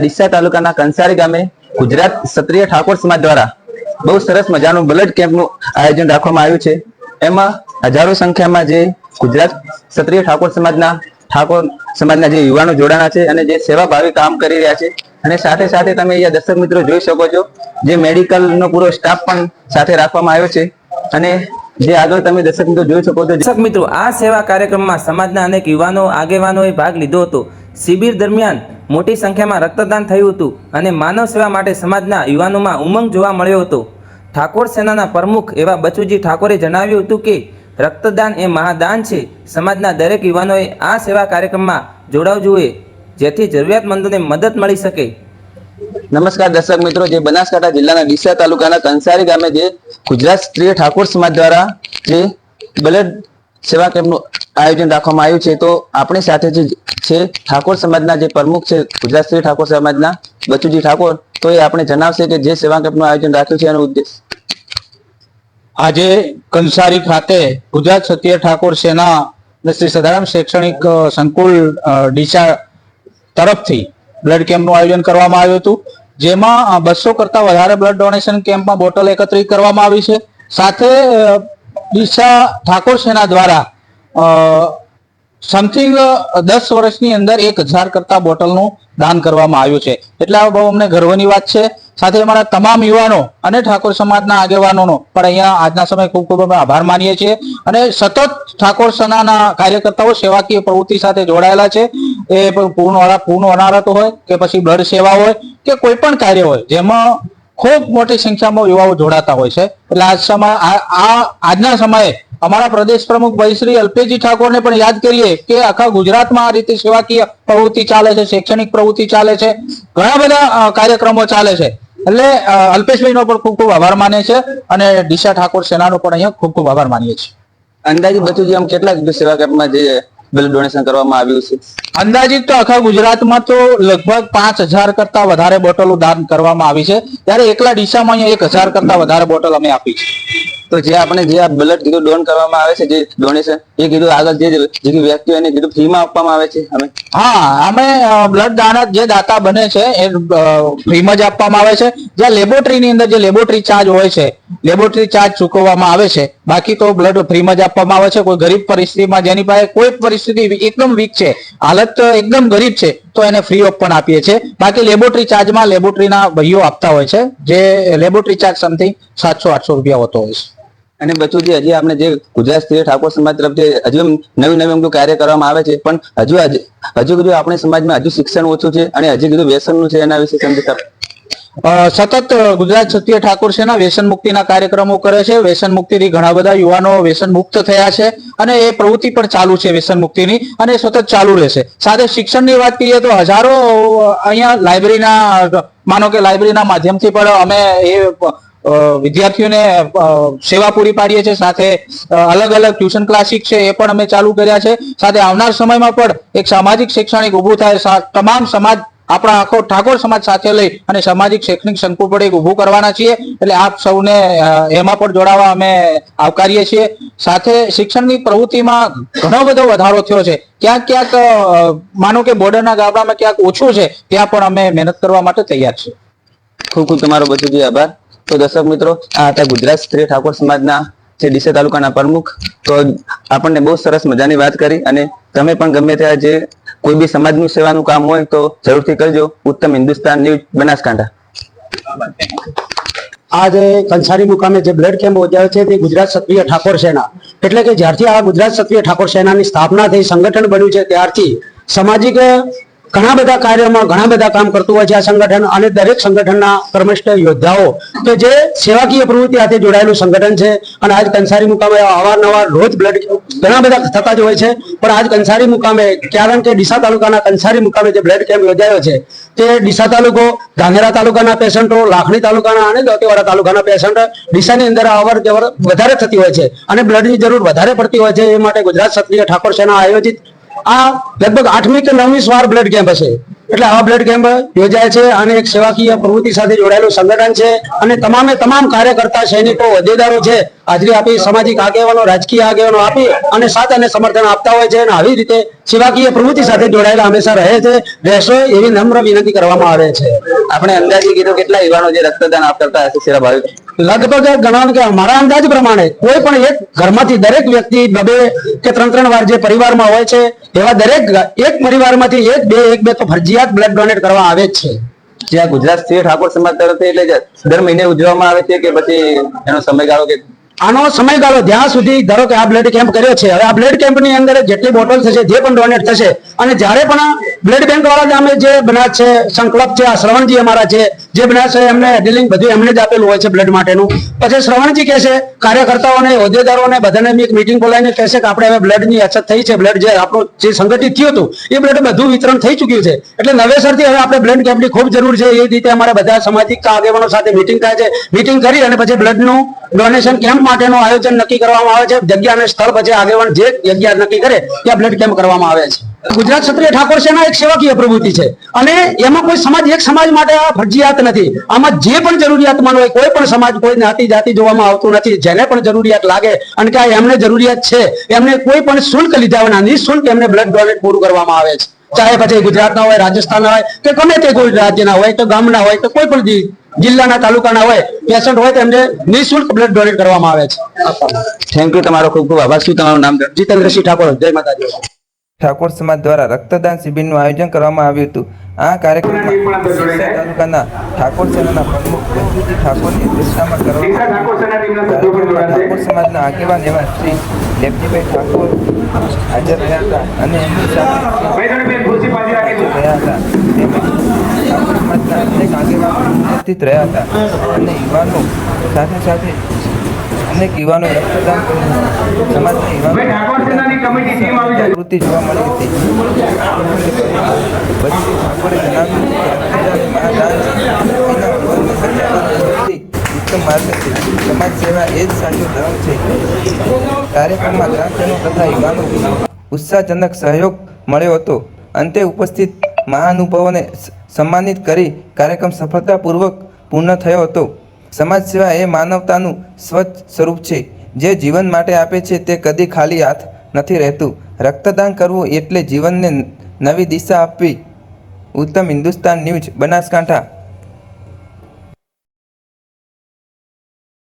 ડીસા તાલુકાના કંસારી ગામે ગુજરાત ક્ષત્રિય ઠાકોર સમાજ દ્વારા બહુ સરસ મજાનું બ્લડ કેમ્પનું આયોજન રાખવામાં આવ્યું છે. એમાં હજારો સંખ્યામાં જે ગુજરાત ક્ષત્રિય ઠાકોર સમાજના ઠાકોર સમાજના જે યુવાનો જોડાણા છે અને જે સેવાભાવી કામ કરી રહ્યા છે અને સાથે સાથે તમે અહીંયા દર્શક મિત્રો જોઈ શકો છો, જે મેડિકલનો પૂરો સ્ટાફ પણ સાથે રાખવામાં આવ્યો છે અને જે આગળ તમે દર્શક મિત્રો જોઈ શકો છો દર્શક મિત્રો, આ સેવા કાર્યક્રમમાં સમાજના અનેક યુવાનો, આગેવાનોએ ભાગ લીધો હતો. શિબિર દરમિયાન મોટી સંખ્યામાં રક્તદાન થયું હતું અને માનવ સેવા માટે સમાજના યુવાનોમાં ઉમંગ જોવા મળ્યો હતો. ઠાકોર સેનાના પ્રમુખ એવા બચુજી ઠાકોરે જણાવ્યું હતું કે, રક્તદાન એ મહાદાન છે. સમાજના દરેક યુવાનોએ આ સેવા કાર્યક્રમમાં જોડાવ જોઈએ, જેથી જરૂરિયાતમંદોને મદદ મળી શકે. નમસ્કાર દર્શક મિત્રો, જે બનાસકાંઠા જિલ્લાના ડીસા તાલુકાના કંસારી ગામે જે ગુજરાત સ્ત્રી ઠાકોર સમાજ દ્વારા જે બ્લડ સેવા કેમ્પનું આયોજન રાખવામાં આવ્યું છે, તો આપણી સાથે જે છે, ઠાકોર સમાજના જે પ્રમુખ છે, ગુજરાત શ્રી ઠાકોર સમાજના, બચુજી ઠાકોર, તો એ આપણે જણાવશે કે જે સેવા કેમ્પનું આયોજન રાખ્યું છે એનો ઉદ્દેશ. આજે કંસારી ખાતે ગુજરાત સત્ય ઠાકોર સેના શ્રી સદારામ શૈક્ષણિક સંકુલ ડીસા તરફથી બ્લડ કેમ્પનું આયોજન કરવામાં આવ્યું હતું, જેમાં બસો કરતા વધારે બ્લડ ડોનેશન કેમ્પમાં બોટલ એકત્રિત કરવામાં આવી છે. સાથે ડીસા ઠાકોર સેના દ્વારા સમથિંગ દસ વર્ષની અંદર એક હજાર કરતા બોટલનું દાન કરવામાં આવ્યું છે. એટલે આ બહુ અમને ગર્વની વાત છે. સાથે અમારા તમામ યુવાનો અને ઠાકોર સમાજના આગેવાનોનો પણ અહીંયા આજના સમયે ખૂબ ખૂબ અમે આભાર માનીએ છીએ. અને સતત ઠાકોર સેનાના કાર્યકર્તાઓ સેવાકીય પ્રવૃત્તિ સાથે જોડાયેલા છે. એ પૂર્ણ પૂર્ણ અનારત હોય કે પછી બ્લડ સેવા હોય કે કોઈ પણ કાર્ય હોય, જેમાં ખૂબ મોટી સંખ્યામાં યુવાઓ જોડાતા હોય છે. એટલે આજ સમય આ આજના સમયે અમારા પ્રદેશ પ્રમુખ ભાઈ શ્રી અલ્પેશજી ઠાકોરને પણ યાદ કરીએ કે આખા ગુજરાતમાં આ રીતે સેવાકીય પ્રવૃત્તિ ચાલે છે શૈક્ષણિક પ્રવૃત્તિ ચાલે છે ઘણા બધા કાર્યક્રમો ચાલે છે. એટલે અલ્પેશભાઈનો પણ ખૂબ ખૂબ આભાર માને છે અને દિશા ઠાકોર સેનાનો પણ અહીંયા ખૂબ ખૂબ આભાર માનીએ છીએ. અંદાજે જે આમ કેટલા સેવા કેમ્પમાં જે બ્લડ ડોનેશન કરવામાં આવ્યું છે? અંદાજિત તો આખા ગુજરાતમાં તો લગભગ પાંચ હજાર કરતા વધારે બોટલો દાન કરવામાં આવી છે. ત્યારે એકલા ડીસામાં અહીંયા એક હજાર કરતા વધારે બોટલ અમે આપી છે. તો જે આપણે જે આ બ્લડ કીધું ડોન કરવામાં આવે છે, જે ડોનેશન એ કીધું આગળ જે જે વ્યક્તિઓ એને કીધું ફ્રીમાં આપવામાં આવે છે, અમે. હા, અમે બ્લડ દાન જે દાતા બને છે, એ ફ્રીમાં જ આપવામાં આવે છે. જ્યાં લેબોરેટરીની અંદર જે લેબોરેટરી ચાર્જ હોય છે લેબોરેટરી ચાર્જ ચૂકવવામાં આવે છે. બાકી તો બ્લડ ફ્રીમાં જ આપવામાં આવે છે. કોઈ ગરીબ પરિસ્થિતિમાં જેની પાસે કોઈ પરિસ્થિતિ એકદમ વીક છે. હાલત એકદમ ગરીબ છે. તો એને ફ્રી ઓફ પણ આપીએ છીએ. બાકી લેબોરેટરી ચાર્જમાં લેબોરેટરીના ભાઈઓ આપતા હોય છે. જે લેબોરેટરી ચાર્જ સમથિંગ સાતસો, આઠસો રૂપિયા હોતો હોય છે. અને જે, હજી આપણે જે ગુજરાત સ્ત્રી ઠાકોર સમાજ તરફથી હજુ નવી નવી નવું કાર્ય કરવામાં આવે છે, પણ હજુ હજુ કીધું આપણે સમાજમાં હજુ શિક્ષણ ઓછું છે અને હજી કીધું વ્યસનનું છે એના વિશે સમજી સતત ગુજરાત ક્ષત્રિય ઠાકોર સેના વ્યસન મુક્તિના કાર્યક્રમો કરે છે. વ્યસન મુક્તિથી ઘણા બધા યુવાનો વ્યસન મુક્ત થયા છે અને એ પ્રવૃત્તિ પણ ચાલુ છે વ્યસન મુક્તિની અને સતત ચાલુ રહેશે. સાથે શિક્ષણની વાત કરીએ તો હજારો અહીંયા લાઇબ્રેરીના, માનો કે લાઇબ્રેરીના માધ્યમથી પણ અમે એ વિદ્યાર્થીઓને સેવા પૂરી પાડીએ છીએ. સાથે અલગ અલગ ટ્યુશન ક્લાસિક છે એ પણ અમે ચાલુ કર્યા છે. સાથે આવનાર સમયમાં પણ એક સામાજિક શૈક્ષણિક ઊભું થાય. તમામ સમાજ આપણા આખો ઠાકોર સમાજ સાથે લઈ અને સામાજિક શૈક્ષણિક સંકુલ એક ઊભું કરવાના છીએ. એટલે આપ સૌને એમાં પણ જોડાવા અમે આવકારીએ છીએ. સાથે શિક્ષણની પ્રવૃત્તિમાં ઘણો બધો વધારો થયો છે. ક્યાંક ક્યાંક માનો કે બોર્ડરના ગામડામાં ક્યાંક ઓછું છે, ત્યાં પણ અમે મહેનત કરવા માટે તૈયાર છીએ. ખૂબ ખૂબ તમારો જે આભાર. તો દર્શક મિત્રો, આ હતા ગુજરાત સ્ત્રી ઠાકોર સમાજના જે ડીસા તાલુકાના પ્રમુખ. તો આપણને બહુ સરસ મજાની વાત કરી અને તમે પણ ગમે ત્યાં જે કોઈ બી સમાજનું સેવાનું કામ હોય તો જરૂરથી કરજો. ઉત્તમ હિન્દુસ્તાન ન્યૂઝ બનાસકાંઠા. આજે કંસારી મુકામે જે બ્લડ કેમ્પ યોજાયો છે તે ગુજરાત ક્ષત્રિય ઠાકોર સેના. એટલે કે જ્યારથી આ ગુજરાત ક્ષત્રિય ઠાકોર સેનાની સ્થાપના થઈ, સંગઠન બન્યું છે, ત્યારથી સામાજિક ઘણા બધા કાર્યોમાં ઘણા બધા કામ કરતું હોય છે આ સંગઠન અને દરેક સંગઠનના કર્મસ્થ યોદ્ધાઓ. કે જે સેવાકીય પ્રવૃત્તિ સાથે જોડાયેલું સંગઠન છે અને આજ કંસારી મુકામે અવારનવાર રોજ બ્લડ ઘણા બધા થતા જ હોય છે, પણ આજ કંસારી મુકામે કારણ કે ડીસા તાલુકાના કંસારી મુકામે જે બ્લડ કેમ્પ યોજાયો છે, તે ડીસા તાલુકો ગાંધેરા તાલુકાના પેશન્ટો, લાખણી તાલુકાના અને દોતીવાડા તાલુકાના પેશન્ટ ડીસાની અંદર અવર જવર વધારે થતી હોય છે અને બ્લડની જરૂર વધારે પડતી હોય છે એ માટે ગુજરાત ક્ષત્રિય ઠાકોર સેના આયોજિત આ લગભગ આઠમી કે નવમી વાર બ્લડ કેમ્પ હશે. એટલે આવા બ્લડ કેમ્પ યોજાય છે અને એક સેવાકીય પ્રવૃત્તિ સાથે જોડાયેલું સંગઠન છે અને તમામે તમામ કાર્યકર્તા, સૈનિકો, હોદ્દેદારો છે, હાજરી આપી, સામાજિક આગેવાનો, રાજકીય આગેવાનો આપી અને સાથ અને સમર્થન આપતા હોય છે અને આવી રીતે સેવાકીય પ્રવૃત્તિ સાથે જોડાયેલા હંમેશા રહે છે. રહેશો એવી નમ્ર વિનંતી કરવામાં આવે છે. આપણે અંદાજે કીધું કેટલા યુવાનો જે રક્તદાન આપતા હશે સેરા ભાવિક? લગભગ ગણવાનું કે અમારા અંદાજ પ્રમાણે કોઈ પણ એક ઘરમાંથી દરેક વ્યક્તિ બબે કે ત્રણ ત્રણ વાર જે પરિવારમાં હોય છે એવા દરેક એક પરિવારમાંથી એક બે એક બે તો ફરજિયાત બ્લડ ડોનેટ કરવા આવે જ છે. જે આ ગુજરાત સ્ત્રી ઠાકોર સમાજ તરફથી એટલે દર મહિને ઉજવવામાં આવે છે કે પછી એનો સમયગાળો કે આનો સમયગાળો જ્યાં સુધી ધારો કે આ બ્લડ કેમ્પ કર્યો છે હવે આ બ્લડ કેમ્પની અંદર જેટલી બોટલ થશે જે પણ ડોનેટ થશે અને જ્યારે પણ બ્લડ બેંક વાળા ગામે જે બનાવ છે સંકલ્પ છે આ શ્રવણજી અમારા છે જે બનાસ છે એમને ડીલિંગ બધું એમને જ આપેલું હોય છે બ્લડ માટેનું. પછી શ્રવણજી કહે છે, કાર્યકર્તાઓને, હોદ્દેદારોને બધાને એક મીટિંગ બોલાવીને કહેશે કે આપણે હવે બ્લડની અછત થઈ છે બ્લડ જે આપણું જે સંગઠિત થયું હતું, એ બ્લડ બધું વિતરણ થઈ ચુક્યું છે. એટલે નવેસરથી હવે આપણે બ્લડ કેમ્પની ખૂબ જરૂર છે, એ રીતે અમારા બધા સામાજિક આગેવાનો સાથે મીટિંગ થાય છે. મીટિંગ કરી અને પછી બ્લડનું ડોનેશન કેમ્પ માટેનું આયોજન નક્કી કરવામાં આવે છે. જગ્યા અને સ્થળ પછી આગેવાન જે જગ્યા નક્કી કરે, ત્યાં બ્લડ કેમ્પ કરવામાં આવે છે. ગુજરાત ક્ષત્રિય ઠાકોર સેના એક સેવાકીય પ્રવૃત્તિ છે. અને એમાં કોઈ સમાજ એક સમાજ માટે આ ફરજિયાત નથી. આમાં જે પણ જરૂરિયાતમાં હોય કોઈ પણ સમાજ કોઈ જ્ઞાતિ જાતિ જોવામાં આવતું નથી. જેને પણ જરૂરિયાત લાગે અને કે એમને જરૂરિયાત છે એમને કોઈ પણ શુલ્ક લીધા વિના નિઃશુલ્ક એમને બ્લડ ડોનેટ પૂરું કરવામાં આવે છે. ચાહે પછી ગુજરાતના હોય રાજસ્થાનના હોય કે ગમે તે કોઈ રાજ્યના હોય તો ગામના હોય તો કોઈ પણ જિલ્લાના તાલુકાના હોય પેશન્ટ હોય તો એમને નિઃશુલ્ક બ્લડ ડોનેટ કરવામાં આવે છે. થેન્ક યુ તમારો ખૂબ ખૂબ આભાર. શું તમારું નામ? જીતેન્દ્રસિંહ ઠાકોર. જય માતાજી. ઠાકોર સમાજ દ્વારા રક્તદાન શિબિરનું આયોજન કરવામાં આવ્યું હતું. આ કાર્યક્રમમાં તાલુકાના ઠાકોર સેનાના પ્રમુખ બંધુજી ઠાકોરની કરવામાં ઠાકોર સમાજના આગેવાન એવા શ્રી ઠાકોર હાજર રહ્યા હતા અને એમની સાથે રહ્યા હતા. તેમજ ઠાકોર સમાજના અનેક આગેવાનો ઉપસ્થિત રહ્યા હતા. અને યુવાનો સાથે સાથે અનેક યુવાનો રક્તદાન સમાજના યુવાનો જાગૃતિ જોવા મળી હતી. પછી ઠાકોરે જણાવ્યું કે રક્તદાન મહાદાન ઉત્તમ માર્ગ છે. સમાજ સેવા એ જ સાચો ધર્મ છે. કાર્યક્રમમાં ગ્રામજનો તથા યુવાનો ઉત્સાહજનક સહયોગ મળ્યો હતો. અંતે ઉપસ્થિત મહાનુભાવોને સન્માનિત કરી કાર્યક્રમ સફળતાપૂર્વક પૂર્ણ થયો હતો. સમાજ સેવા એ માનવતાનું સ્વચ્છ સ્વરૂપ છે. જે જીવન માટે આપે છે તે કદી ખાલી હાથ નથી રહેતું. રક્તદાન કરવું એટલે જીવનને નવી દિશા આપવી. ઉત્તમ હિન્દુસ્તાન ન્યૂઝ, બનાસકાંઠા.